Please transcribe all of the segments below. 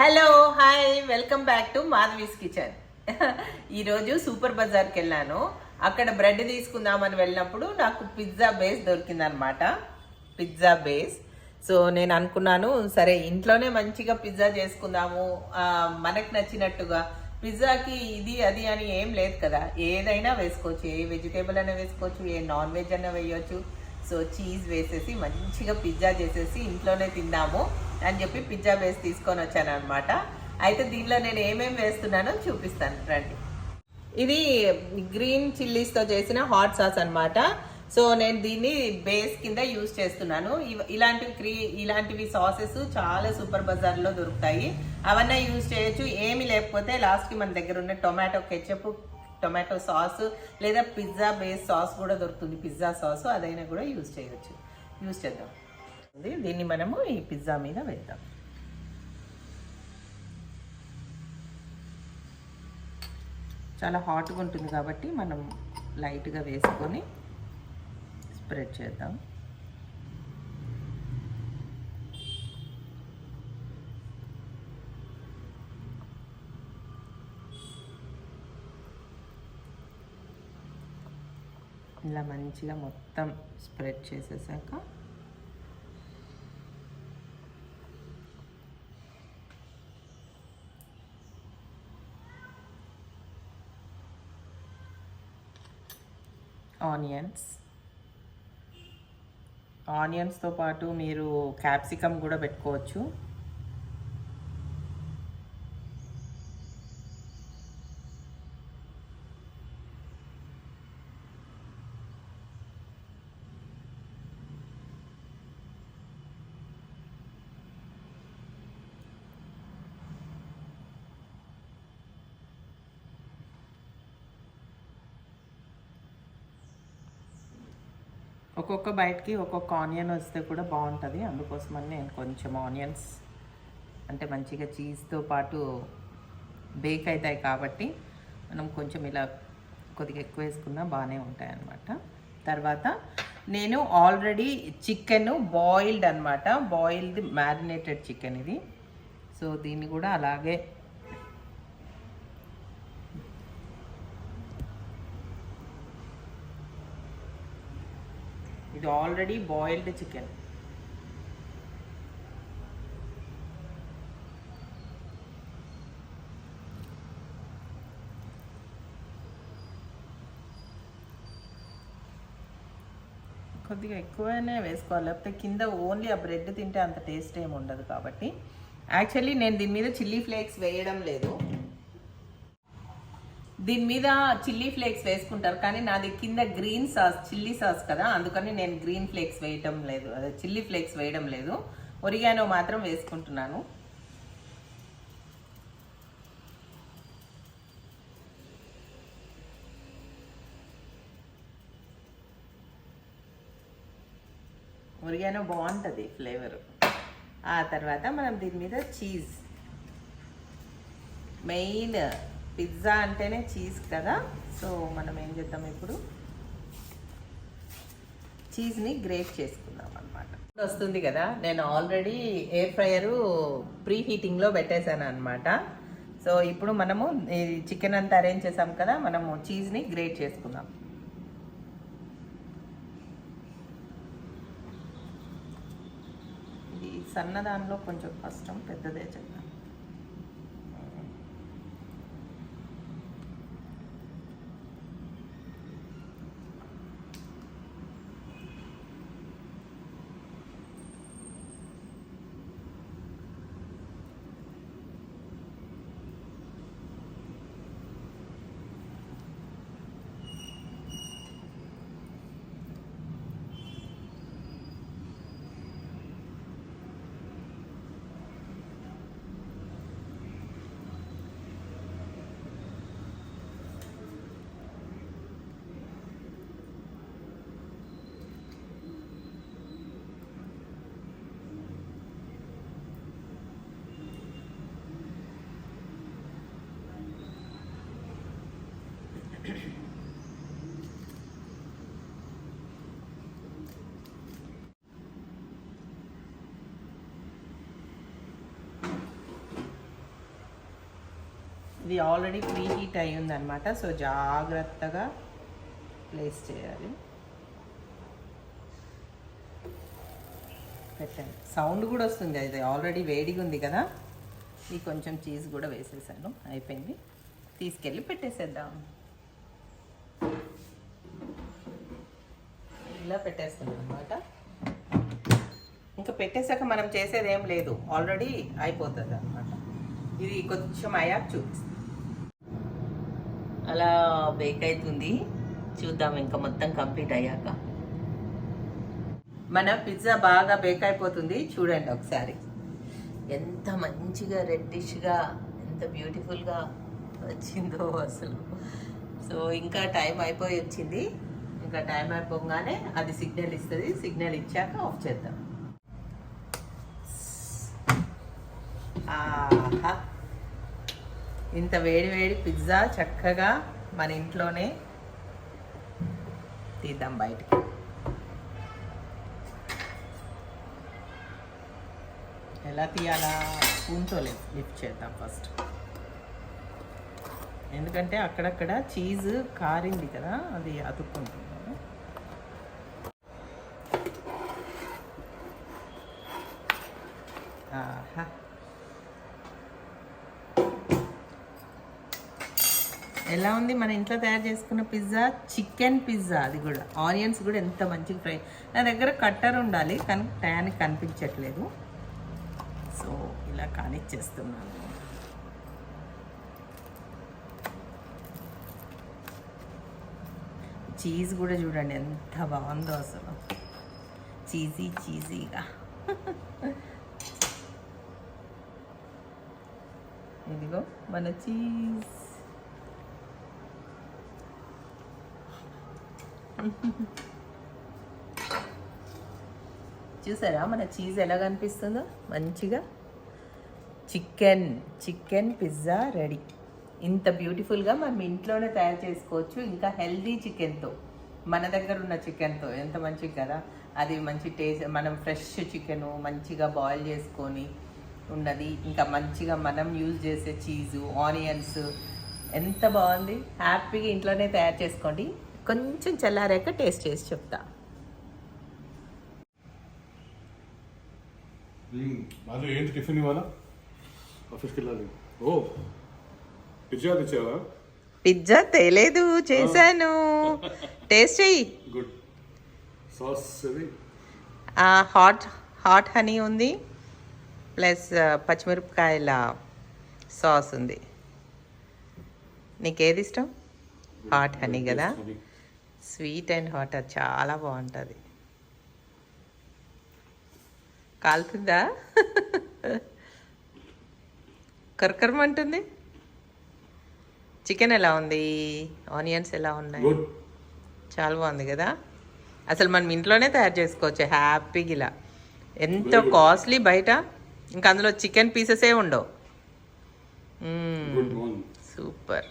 Hello hi welcome back to Madhavi's Kitchen ఈరోజు super బజార్కి వెళ్ళాను. అక్కడ బ్రెడ్ తీసుకుందామని వెళ్ళినప్పుడు నాకు pizza base దొరికిందనమాట. Pizza base. So నేను అనుకున్నాను సరే ఇంట్లోనే మంచిగా పిజ్జా చేసుకుందాము. మనకు నచ్చినట్టుగా. పిజ్జాకి ఇది అది అని ఏం లేదు కదా. ఏదైనా వేసుకోవచ్చు. ఏ వెజిటేబుల్ అయినా వేసుకోవచ్చు ఏ నాన్ వెజ్ అయినా వేయవచ్చు సో చీజ్ వేసేసి మంచిగా పిజ్జా చేసేసి ఇంట్లోనే తిందాము అని చెప్పి పిజ్జా బేస్ తీసుకొని వచ్చాను అనమాట అయితే దీనిలో నేను ఏమేమి వేస్తున్నానో చూపిస్తాను. రండి. ఇది గ్రీన్ చిల్లీస్తో చేసిన హాట్ సాస్ అన్నమాట. సో నేను దీన్ని బేస్ కింద యూజ్ చేస్తున్నాను. ఇలాంటివి క్రీ ఇలాంటివి సాసెస్ చాలా సూపర్ బజార్లో దొరుకుతాయి. అవన్నీ యూజ్ చేయొచ్చు. ఏమి లేకపోతే లాస్ట్కి మన దగ్గర ఉన్న టొమాటో కెచ్చప్ టొమాటో సాస్ లేదా పిజ్జా బేస్ సాస్ కూడా దొరుకుతుంది. పిజ్జా సాస్ అదైనా కూడా యూజ్ చేయవచ్చు యూజ్ చేద్దాం. దీన్ని మనము ఈ పిజ్జా మీద వేద్దాం. చాలా హాట్గా ఉంటుంది కాబట్టి మనం లైట్గా వేసుకొని స్ప్రెడ్ చేద్దాం. ఇలా మంచిగా మొత్తం స్ప్రెడ్ చేసేసాక ఆనియన్స్. ఆనియన్స్తో పాటు మీరు క్యాప్సికమ్ కూడా పెట్టుకోవచ్చు. ఒక్కొక్క బయటకి ఒక్కొక్క ఆనియన్ వస్తే కూడా బాగుంటుంది. అందుకోసమని నేను కొంచెం ఆనియన్స్ అంటే మంచిగా చీజ్తో పాటు బేక్ అవుతాయి కాబట్టి మనం కొంచెం ఇలా కొద్దిగా ఎక్కువ వేసుకున్నా బాగానే ఉంటాయి అన్నమాట తర్వాత నేను ఆల్రెడీ చికెన్ బాయిల్డ్ అనమాట బాయిల్డ్ మ్యారినేటెడ్ చికెన్ ఇది. సో దీన్ని కూడా అలాగే ఇది ఆల్రెడీ బాయిల్డ్ చికెన్ కొద్దిగా ఎక్కువనే వేసుకోవాలి. లేకపోతే కింద ఓన్లీ ఆ బ్రెడ్ తింటే అంత టేస్ట్ ఏమి ఉండదు కాబట్టి. యాక్చువల్లీ నేను దీని మీద చిల్లీ ఫ్లేక్స్ వేయడం లేదు. దీని మీద చిల్లీ ఫ్లేక్స్ వేసుకుంటారు కానీ నాది కింద గ్రీన్ సాస్ చిల్లీ సాస్ కదా అందుకని నేను గ్రీన్ ఫ్లేక్స్ వేయటం లేదు అదే చిల్లీ ఫ్లేక్స్ వేయడం లేదు. ఒరిగానో మాత్రం వేసుకుంటున్నాను. ఒరిగానో బాగుంటుంది ఫ్లేవర్. ఆ తర్వాత మనం దీని మీద చీజ్. మెయిన్ పిజ్జా అంటేనే చీజ్ కదా? సో మనం ఏం చేద్దాం ఇప్పుడు? చీజ్ని గ్రేట్ చేసుకుందాం అనమాట వస్తుంది కదా? నేను ఆల్రెడీ ఎయిర్ ఫ్రైయరు ప్రీ హీటింగ్లో పెట్టేశాను అనమాట సో ఇప్పుడు మనము చికెన్ అంతా అరేంజ్ చేసాం కదా మనము చీజ్ని గ్రేట్ చేసుకుందాం. ఇది సన్న దానిలో కొంచెం కష్టం పెద్దదే చెప్తాం ఇది ఆల్రెడీ ప్రీ హీట్ అయి ఉందన్నమాట సో జాగ్రత్తగా ప్లేస్ చేయాలి. పెట్టండి. సౌండ్ కూడా వస్తుంది. అది ఆల్రెడీ వేడిగా ఉంది కదా. ఇది కొంచెం చీజ్ కూడా వేసేసాను. అయిపోయింది. తీసుకెళ్ళి పెట్టేసేద్దాం. ఇలా పెట్టేస్తాం అనమాట ఇంకా పెట్టేశాక మనం చేసేది ఏం లేదు. ఆల్రెడీ అయిపోతుంది అనమాట ఇది కొంచెం అయ్యాక చూపిస్తుంది. అలా బేక్ అవుతుంది. చూద్దాం ఇంకా మొత్తం కంప్లీట్ అయ్యాక. మన పిజ్జా బాగా బేక్ అయిపోతుంది. చూడండి ఒకసారి. ఎంత మంచిగా రెడ్డిష్గా ఎంత బ్యూటిఫుల్గా వచ్చిందో అసలు. సో ఇంకా టైం అయిపోయి వచ్చింది. ఇంకా టైం అయిపోగానే అది సిగ్నల్ ఇస్తుంది. సిగ్నల్ ఇచ్చాక ఆఫ్ చేద్దాం. ఆహా. ఇంత వేడి వేడి పిజ్జా చక్కగా మన ఇంట్లోనే తీద్దాం బయటికి. ఎలా తీయాలా? స్పూన్తో లిఫ్ట్ చేద్దాం ఫస్ట్. ఎందుకంటే అక్కడక్కడ చీజ్ కారింది కదా అది అతుక్కుంటుంది. ఎలా ఉంది? మన ఇంట్లో తయారు చేసుకున్న పిజ్జా చికెన్ పిజ్జా అది కూడా. ఆనియన్స్ కూడా ఎంత మంచిగా ఫ్రై. నా దగ్గర కట్టర్ ఉండాలి కానీ టయానికి కనిపించట్లేదు. సో ఇలా కానిచ్చేస్తున్నాను. చీజ్ కూడా చూడండి ఎంత బాగుందో అసలు. చీజీ చీజీగా. ఇదిగో మన చీజ్. చూసారా మన చీజ్ ఎలా కనిపిస్తుందో? మంచిగా? చికెన్ చికెన్ పిజ్జా రెడీ ఇంత బ్యూటిఫుల్గా మనం ఇంట్లోనే తయారు చేసుకోవచ్చు. ఇంకా హెల్దీ చికెన్తో మన దగ్గర ఉన్న చికెన్తో ఎంత మంచిది కదా? అది మంచి టేస్ట్ మనం ఫ్రెష్ చికెన్ మంచిగా బాయిల్ చేసుకొని ఉన్నది. ఇంకా మంచిగా మనం యూజ్ చేసే చీజు ఆనియన్స్ ఎంత బాగుంది? హ్యాపీగా ఇంట్లోనే తయారు చేసుకోండి. కొంచెం చల్లారాక టేస్ట్ చేసి చెప్తా. ఏంటి టిఫిన్ ఇవాళ? ఆఫీస్కి వెళ్ళాలి. ఓ పిజ్జా తెచ్చావా? పిజ్జా తేలేదు చేశాను. టేస్ట్ చెయ్యి. Good. Sauce hot hot honey ఉంది ప్లస్ పచ్చిమిరపకాయల సాస్ ఉంది. నీకేది ఇష్టం? హాట్ హనీ కదా? స్వీట్ అండ్ హాట్ అది చాలా బాగుంటుంది. కాలుతుందా? కరకరమంటుంది. చికెన్ ఎలా ఉంది? ఆనియన్స్ ఎలా ఉన్నాయి? చాలా బాగుంది కదా? అసలు మనం ఇంట్లోనే తయారు చేసుకోవచ్చు హ్యాపీగా ఇలా ఎంతో. కాస్ట్లీ బయట ఇంకా అందులో చికెన్ పీసెసే ఉండవు. సూపర్.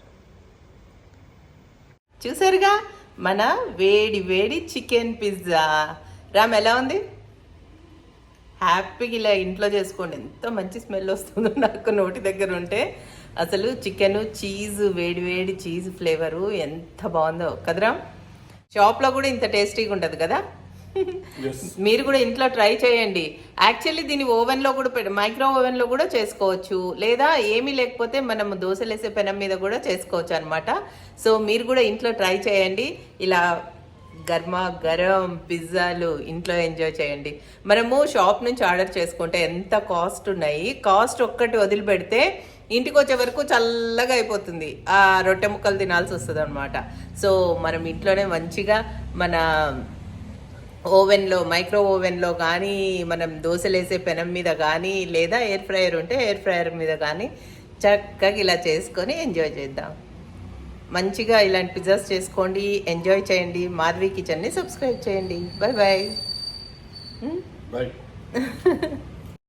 చూసారుగా? మన వేడి వేడి చికెన్ పిజ్జా. రామ్ ఎలా ఉంది? హ్యాపీగా ఇలా ఇంట్లో చేసుకోండి. ఎంత మంచి స్మెల్ వస్తుందో నాకు నోటి దగ్గర ఉంటే. అసలు చికెన్ చీజ్ వేడి వేడి చీజ్ ఫ్లేవరు ఎంత బాగుందో. కదరా షాప్లో కూడా ఇంత టేస్టీగా ఉంటుంది కదా? మీరు కూడా ఇంట్లో ట్రై చేయండి. యాక్చువల్లీ దీన్ని ఓవెన్లో కూడా మైక్రో ఓవెన్లో కూడా చేసుకోవచ్చు. లేదా ఏమీ లేకపోతే మనం దోశలు వేసే పెనం మీద కూడా చేసుకోవచ్చు అనమాట సో మీరు కూడా ఇంట్లో ట్రై చేయండి. ఇలా గర్మా గరం పిజ్జాలు ఇంట్లో ఎంజాయ్ చేయండి. మనము షాప్ నుంచి ఆర్డర్ చేసుకుంటే ఎంత కాస్ట్ ఉన్నాయి. కాస్ట్ ఒక్కటి వదిలిపెడితే ఇంటికి వచ్చే వరకు చల్లగా అయిపోతుంది. ఆ రొట్టె ముక్కలు తినాల్సి వస్తుంది అనమాట సో మనం ఇంట్లోనే మంచిగా మన ఓవెన్లో మైక్రో ఓవెన్లో కానీ మనం దోశలు వేసే పెనం మీద కానీ లేదా ఎయిర్ ఫ్రైయర్ ఉంటే ఎయిర్ ఫ్రైయర్ మీద కానీ చక్కగా ఇలా చేసుకొని ఎంజాయ్ చేద్దాం. మంచిగా ఇలాంటి పిజ్జాస్ చేసుకోండి ఎంజాయ్ చేయండి మాధవి కిచెన్ని సబ్స్క్రైబ్ చేయండి. Bye bye bye